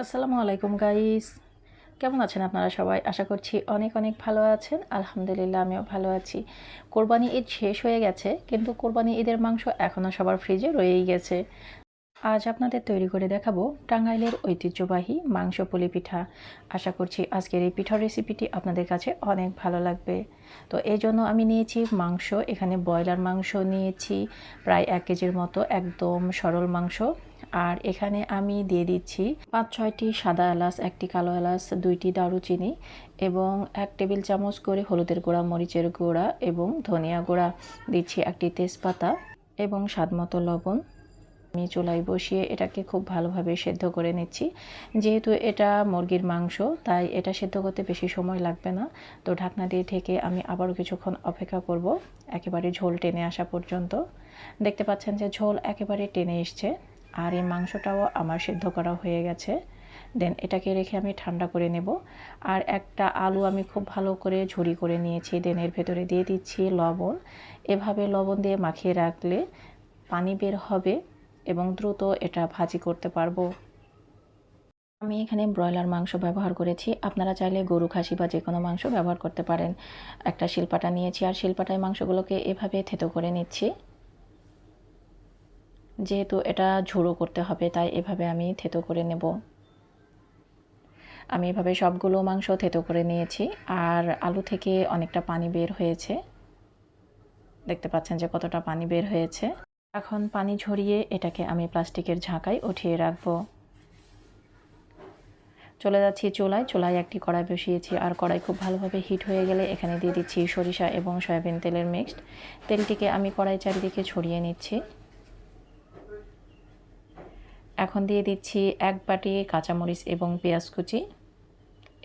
আসসালামু আলাইকুম গাইস কেমন আছেন আপনারা সবাই? আশা করছি অনেক অনেক ভালো আছেন। আলহামদুলিল্লাহ, আমিও ভালো আছি। কোরবানি ঈদ শেষ হয়ে গেছে, কিন্তু কোরবানি ঈদের মাংস এখনও সবার ফ্রিজে রয়েই গেছে। আজ আপনাদের তৈরি করে দেখাবো টাঙ্গাইলের ঐতিহ্যবাহী মাংস পুলি পিঠা। আশা করছি আজকের এই পিঠার রেসিপিটি আপনাদের কাছে অনেক ভালো লাগবে। তো এই জন্য আমি নিয়েছি মাংস, এখানে ব্রয়লার মাংস নিয়েছি, প্রায় এক কেজির মতো, একদম সরল মাংস। আর এখানে আমি দিয়ে দিচ্ছি পাঁচ, ছয়টি সাদা এলাচ, একটি কালো এলাচ, দুইটি দারুচিনি এবং এক টেবিল চামচ করে হলুদের গুঁড়া, মরিচের গুঁড়া এবং ধনিয়া গুঁড়া। দিচ্ছি একটি তেজপাতা এবং স্বাদমতো লবণ। আমি চুলায় বসিয়ে এটাকে খুব ভালোভাবে সেদ্ধ করে নিচ্ছি। যেহেতু এটা মুরগির মাংস, তাই এটা সেদ্ধ করতে বেশি সময় লাগবে না। তো ঢাকনা দিয়ে ঢেকে আমি আবারও কিছুক্ষণ অপেক্ষা করব। একেবারে ঝোল টেনে আসা পর্যন্ত। দেখতে পাচ্ছেন যে ঝোল একেবারে টেনে এসছে। আর এই মাংসটাও আমার সেদ্ধ করা হয়ে গেছে। দেন এটাকে রেখে আমি ঠান্ডা করে নেব। আর একটা আলু আমি খুব ভালো করে ঝুরি করে নিয়েছি। দেন এর ভেতরে দিয়ে দিচ্ছি লবণ। এভাবে লবণ দিয়ে মাখিয়ে রাখলে পানি বের হবে এবং দ্রুত এটা ভাজি করতে পারব। আমি এখানে ব্রয়লার মাংস ব্যবহার করেছি। আপনারা চাইলে গরু, খাসি বা যে কোনো মাংস ব্যবহার করতে পারেন। একটা শিলপাটা নিয়েছি। আর শিলপাটায় মাংসগুলোকে এভাবে থেতো করে নিচ্ছি। যেহেতু এটা ঝুড়ো করতে হবে, তাই এভাবে আমি থেতো করে নেব। আমি এভাবে সবগুলো মাংস থেতো করে নিয়েছি, আর আলু থেকে অনেকটা পানি বের হয়েছে। দেখতে পাচ্ছেন যে কতটা পানি বের হয়েছে। এখন পানি ঝরিয়ে এটাকে আমি প্লাস্টিকের ঝাঁকায় উঠিয়ে রাখব। চলে যাচ্ছি চুলায়। চুলায় একটি কড়াই বসিয়েছি, আর কড়াই খুব ভালোভাবে হিট হয়ে গেলে এখানে দিয়ে দিচ্ছি সরিষা এবং সয়াবিন তেলের মিক্সড। তেলটিকে আমি কড়াই চারিদিকে ছড়িয়ে নিচ্ছি। এখন দিয়ে দিচ্ছি এক বাটি কাঁচামরিচ এবং পেঁয়াজ কুচি।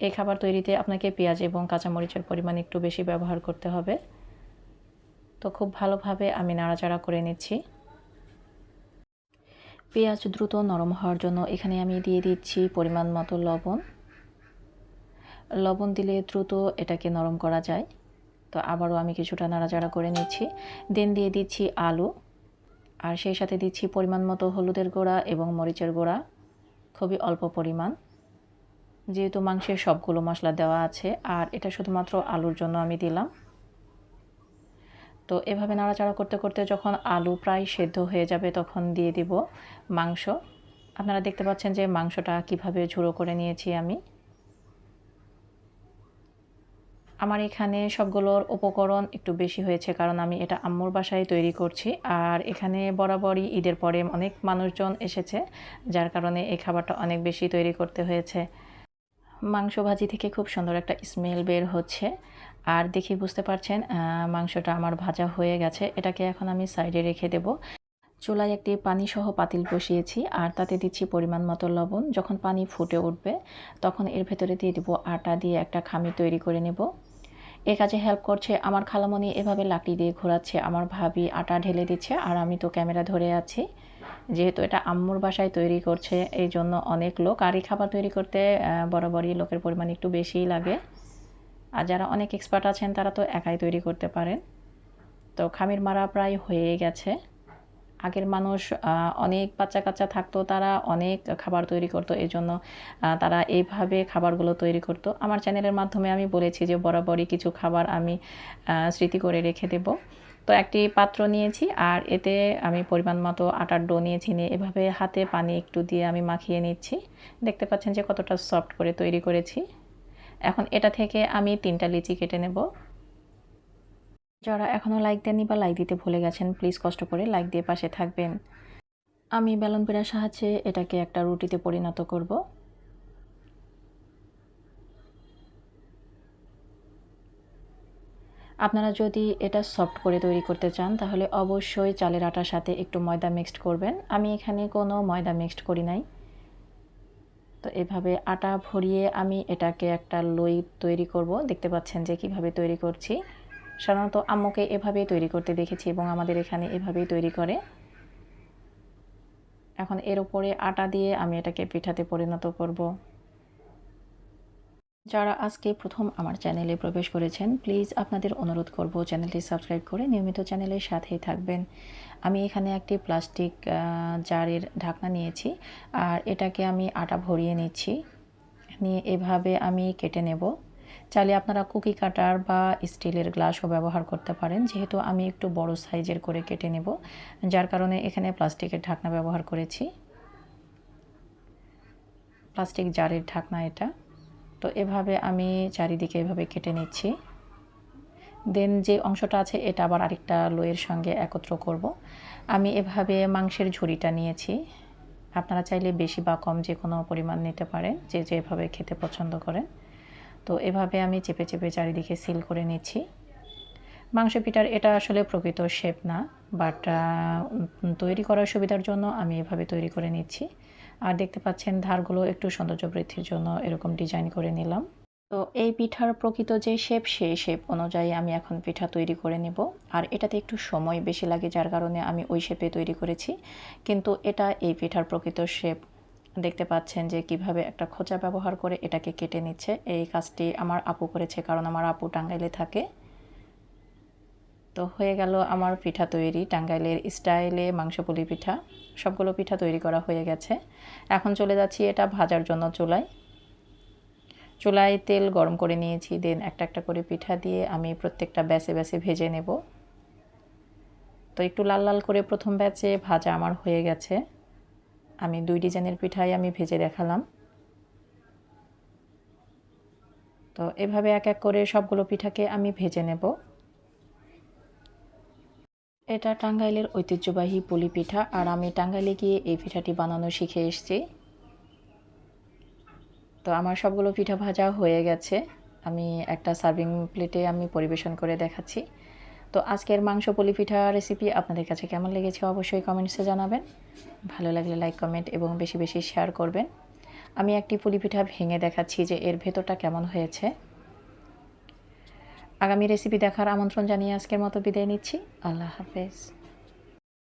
এই খাবার তৈরিতে আপনাকে পেঁয়াজ এবং কাঁচামরিচের পরিমাণ একটু বেশি ব্যবহার করতে হবে। তো খুব ভালোভাবে আমি নাড়াচাড়া করে নিচ্ছি। পেঁয়াজ দ্রুত নরম হওয়ার জন্য এখানে আমি দিয়ে দিচ্ছি পরিমাণ মতো লবণ। লবণ দিলে দ্রুত এটাকে নরম করা যায়। তো আবারও আমি কিছুটা নাড়াচাড়া করে নিচ্ছি। দেন দিয়ে দিচ্ছি আলু। আর সেই সাথে দিচ্ছি পরিমাণ মতো হলুদের গুঁড়া এবং মরিচের গুঁড়া। খুবই অল্প পরিমাণ। যেহেতু মাংসের সবগুলো মশলা দেওয়া আছে, আর এটা শুধুমাত্র আলুর জন্য আমি দিলাম। তো এভাবে নাড়াচাড়া করতে করতে যখন আলু প্রায় সেদ্ধ হয়ে যাবে, তখন দিয়ে দিব মাংস। আপনারা দেখতে পাচ্ছেন যে মাংসটা কীভাবে ঝুড়ো করে নিয়েছি আমি। আমার এখানে সবগুলোর উপকরণ একটু বেশি হয়েছে, কারণ আমি এটা আম্মুর বাসায় তৈরি করছি। আর এখানে বরাবরই ঈদের পরে অনেক মানুষজন এসেছে, যার কারণে এই খাবারটা অনেক বেশি তৈরি করতে হয়েছে। মাংস ভাজি থেকে খুব সুন্দর একটা স্মেল বের হচ্ছে। আর দেখি বুঝতে পারছেন মাংসটা আমার ভাজা হয়ে গেছে। এটাকে এখন আমি সাইডে রেখে দেব। চুলায় একটি পানি সহ পাতিল বসিয়েছি, আর তাতে দিচ্ছি পরিমাণ মতো লবণ। যখন পানি ফুটে উঠবে, তখন এর ভেতরে দিয়ে দেবো আটা দিয়ে একটা খামি তৈরি করে নেব। এ কাজে হেল্প করছে, আমার খালামণি এভাবে লাকড়ি দিয়ে ঘোরাচ্ছে, আমার ভাবি আটা ঢেলে দিচ্ছে, আর আমি তো ক্যামেরা ধরে আছি। যেহেতু এটা আম্মুর বাসায় তৈরি করছে, এই জন্য অনেক লোক। আর এই খাবার তৈরি করতে বরাবরই লোকের পরিমাণ একটু বেশিই লাগে। আর যারা অনেক এক্সপার্ট আছেন, তারা তো একাই তৈরি করতে পারেন। তো খামির মারা প্রায় হয়ে গেছে। আগের মানুষ অনেক বাচ্চা কাচ্চা থাকতো, তারা অনেক খাবার তৈরি করতো, এই জন্য তারা এইভাবে খাবারগুলো তৈরি করতো। আমার চ্যানেলের মাধ্যমে আমি বলেছি যে, বরাবরই কিছু খাবার আমি স্মৃতি করে রেখে দেব। তো একটি পাত্র নিয়েছি, আর এতে আমি পরিমাণ মতো আটার ডো নিয়েছি, নিয়ে এভাবে হাতে পানি একটু দিয়ে আমি মাখিয়ে নিচ্ছি। দেখতে পাচ্ছেন যে, কতটা সফট করে তৈরি করেছি। এখন এটা থেকে আমি তিনটা লিচি কেটে নেব। যারা এখনও লাইক দেননি বা লাইক দিতে ভুলে গেছেন প্লিজ কষ্ট করে লাইক দিয়ে পাশে থাকবেন। আমি বেলন পেড়ার সাহায্যে এটাকে একটা রুটিতে পরিণত করব। আপনারা যদি এটা সফট করে তৈরি করতে চান, তাহলে অবশ্যই চালের আটার সাথে একটু ময়দা মিক্সড করবেন। আমি এখানে কোনো ময়দা মিক্সড করি নাই। তো এভাবে আটা ভরিয়ে আমি এটাকে একটা লই তৈরি করব। দেখতে পাচ্ছেন যে কীভাবে তৈরি করছি। সাধারণত আম্মুকে এভাবেই তৈরি করতে দেখেছি এবং আমাদের এখানে এভাবেই তৈরি করে। এখন এর উপরে আটা দিয়ে আমি এটাকে পিঠাতে পরিণত করব। যারা আজকে প্রথম আমার চ্যানেলে প্রবেশ করেছেন, প্লিজ আপনাদের অনুরোধ করব চ্যানেলটি সাবস্ক্রাইব করে নিয়মিত চ্যানেলের সাথেই থাকবেন। আমি এখানে একটি প্লাস্টিক জারের ঢাকনা নিয়েছি আর এটাকে আমি আটা ভরিয়ে নিচ্ছি। নিয়ে এভাবে আমি কেটে নেব। চাইলে আপনারা কুকি কাটার বা স্টিলের গ্লাসও ব্যবহার করতে পারেন। যেহেতু আমি একটু বড় সাইজের করে কেটে নেব, যার কারণে এখানে প্লাস্টিকের ঢাকনা ব্যবহার করেছি। প্লাস্টিক জারের ঢাকনা এটা। তো এভাবে আমি চারিদিকে এভাবে কেটে নিচ্ছি। দেন যে অংশটা আছে, এটা আবার আরেকটা লোয়ের সঙ্গে একত্র করব। আমি এভাবে মাংসের ঝুড়িটা নিয়েছি। আপনারা চাইলে বেশি বা কম যে কোনো পরিমাণ নিতে পারেন, যে যেভাবে খেতে পছন্দ করেন। তো এভাবে আমি চেপে চেপে চারিদিকে সিল করে নিচ্ছি। মাংস পিঠার এটা আসলে প্রকৃত শেপ না বাট তৈরি করার সুবিধার জন্য আমি এভাবে তৈরি করে নিচ্ছি। আর দেখতে পাচ্ছেন ধারগুলো একটু সৌন্দর্য বৃদ্ধির জন্য এরকম ডিজাইন করে নিলাম। তো এই পিঠার প্রকৃত যে শেপ সেই শেপ অনুযায়ী আমি এখন পিঠা তৈরি করে নেব। আর এটাতে একটু সময় বেশি লাগে, যার কারণে আমি ওই শেপে তৈরি করেছি। কিন্তু এটা এই পিঠার প্রকৃত শেপ দেখতে পাচ্ছেন যে কীভাবে একটা খোঁচা ব্যবহার করে এটাকে কেটে নিচ্ছে। এই কাজটি আমার আপু করেছে কারণ আমার আপু টাঙ্গাইলে থাকে। তো হয়ে গেল আমার পিঠা তৈরি। টাঙ্গাইলের স্টাইলে মাংস পুলি পিঠা, সবগুলো পিঠা তৈরি করা হয়ে গেছে। এখন চলে যাচ্ছি এটা ভাজার জন্য চুলায়। চুলায় তেল গরম করে নিয়েছি, দেন একটা একটা করে পিঠা দিয়ে আমি প্রত্যেকটা ব্যাচে ব্যাচে ভেজে নেব। তো একটু লাল লাল করে প্রথম ব্যাচে ভাজা আমার হয়ে গেছে। আমি দুই ডিজাইনের পিঠাই আমি ভেজে দেখালাম। তো এভাবে এক এক করে সবগুলো পিঠাকে আমি ভেজে নেব। এটা টাঙ্গাইলের ঐতিহ্যবাহী পুলি পিঠা আর আমি টাঙ্গাইলে গিয়ে এই পিঠাটি বানানো শিখে এসেছি। তো আমার সবগুলো পিঠা ভাজা হয়ে গেছে। আমি একটা সার্ভিং প্লেটে আমি পরিবেশন করে দেখাচ্ছি। তো আজকের মাংস পুলি পিঠা রেসিপি আপনাদের কাছে কেমন লেগেছে অবশ্যই কমেন্টসে জানাবেন। ভালো লাগলে লাইক কমেন্ট এবং বেশি বেশি শেয়ার করবেন। আমি একটি পুলি পিঠা ভেঙে দেখাচ্ছি যে এর ভেতরটা কেমন হয়েছে। আগামী রেসিপি দেখার আমন্ত্রণ জানিয়ে আজকের মতো বিদায় নিচ্ছি। আল্লাহ হাফেজ।